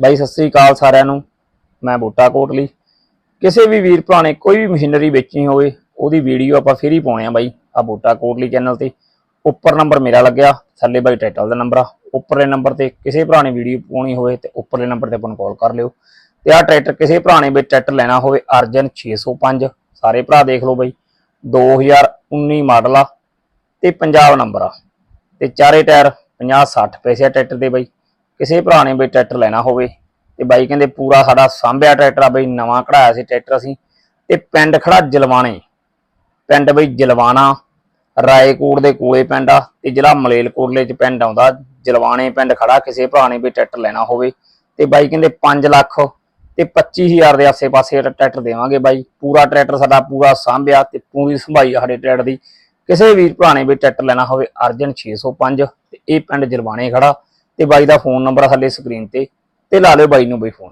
ਬਾਈ, ਸਤਿ ਸ੍ਰੀ ਅਕਾਲ ਸਾਰਿਆਂ ਨੂੰ। ਮੈਂ ਬੂਟਾ ਕੋਟਲੀ। ਕਿਸੇ ਵੀ ਵੀਰ ਭਰਾ ਨੇ ਕੋਈ ਵੀ ਮਸ਼ੀਨਰੀ ਵੇਚਣੀ ਹੋਵੇ, ਉਹਦੀ ਵੀਡੀਓ ਆਪਾਂ ਫੇਰ ਹੀ ਪਾਉਣੇ ਆ ਬਾਈ ਆ ਬੂਟਾ ਕੋਟਲੀ ਚੈਨਲ ਤੇ। ਉੱਪਰ ਨੰਬਰ ਮੇਰਾ ਲੱਗਿਆ, ਥੱਲੇ ਬਾਈ ਟਾਈਟਲ ਦਾ ਨੰਬਰ ਆ। ਉੱਪਰਲੇ ਨੰਬਰ ਤੇ ਕਿਸੇ ਭਰਾ ਨੇ ਵੀਡੀਓ ਪਾਉਣੀ ਹੋਵੇ ਤੇ ਉੱਪਰਲੇ ਨੰਬਰ ਤੇ ਆਪਾਂ ਨੂੰ ਕਾਲ ਕਰ ਲਿਓ। ਤੇ ਆ ਟਰੈਕਟਰ ਕਿਸੇ ਭਰਾ ਨੇ ਵੀ ਟਰੈਕਟਰ ਲੈਣਾ ਹੋਵੇ, ਅਰਜਨ 605 ਸਾਰੇ ਭਰਾ ਦੇਖ ਲਓ ਬਾਈ। 2019 ਮਾਡਲ ਆ ਤੇ ਪੰਜਾਬ ਨੰਬਰ ਆ। ਤੇ ਚਾਰੇ ਟਾਇਰ 50 60 ਪੈਸੇ ਆ ਟਰੈਕਟਰ ਦੇ ਬਾਈ। ਕਿਸੇ ਭਰਾ ਨੇ ਬਈ ਟਰੈਕਟਰ ਲੈਣਾ ਹੋਵੇ ਤੇ ਬਾਈ ਕਹਿੰਦੇ ਪੂਰਾ ਸਾਡਾ ਸਾਂਭਿਆ ਟਰੈਕਟਰ ਆ ਬਈ, ਨਵਾਂ ਕਢਾਇਆ ਸੀ ਟਰੈਕਟਰ ਅਸੀਂ ਤੇ ਪਿੰਡ ਖੜਾ ਜਲਵਾਣੇ। ਪਿੰਡ ਬਈ ਜਲਵਾਣਾ, ਰਾਏਕੋਟ ਦੇ ਕੋਲੇ ਪਿੰਡ ਆ ਤੇ ਜ਼ਿਲ੍ਹਾ ਮਲੇਲਕੋਟਲੇ ਚ ਪਿੰਡ ਆਉਂਦਾ। ਜਲਵਾਣੇ ਪਿੰਡ ਖੜਾ ਕਿਸੇ ਭਰਾ ਨੇ ਵੀ ਟਰੈਕਟਰ ਲੈਣਾ ਹੋਵੇ ਤੇ ਬਾਈ ਕਹਿੰਦੇ 5 ਲੱਖ ਤੇ 25000 ਦੇ ਆਸੇ-ਪਾਸੇ ਟਰੈਕਟਰ ਦੇਵਾਂਗੇ ਬਾਈ। ਪੂਰਾ ਟਰੈਕਟਰ ਸਾਡਾ ਪੂਰਾ ਸਾਂਭਿਆ ਤੇ ਪੂਰੀ ਸੰਭਾਈ ਸਾਡੇ ਟਰੈਕਟਰ ਦੀ। ਕਿਸੇ ਵੀਰ ਭਰਾ ਨੇ ਵੀ ਟਰੈਕਟਰ ਲੈਣਾ ਹੋਵੇ, ਅਰਜਨ 605 ਤੇ ਇਹ ਪਿੰਡ ਜਲਵਾਣੇ ਖੜਾ। ਤੇ ਬਾਈ ਦਾ ਫੋਨ ਨੰਬਰ ਆ ਥੱਲੇ ਸਕਰੀਨ ਤੇ ਤੇ ਲਾ ਲਿਓ ਬਾਈ ਨੂੰ ਬਈ ਫੋਨ।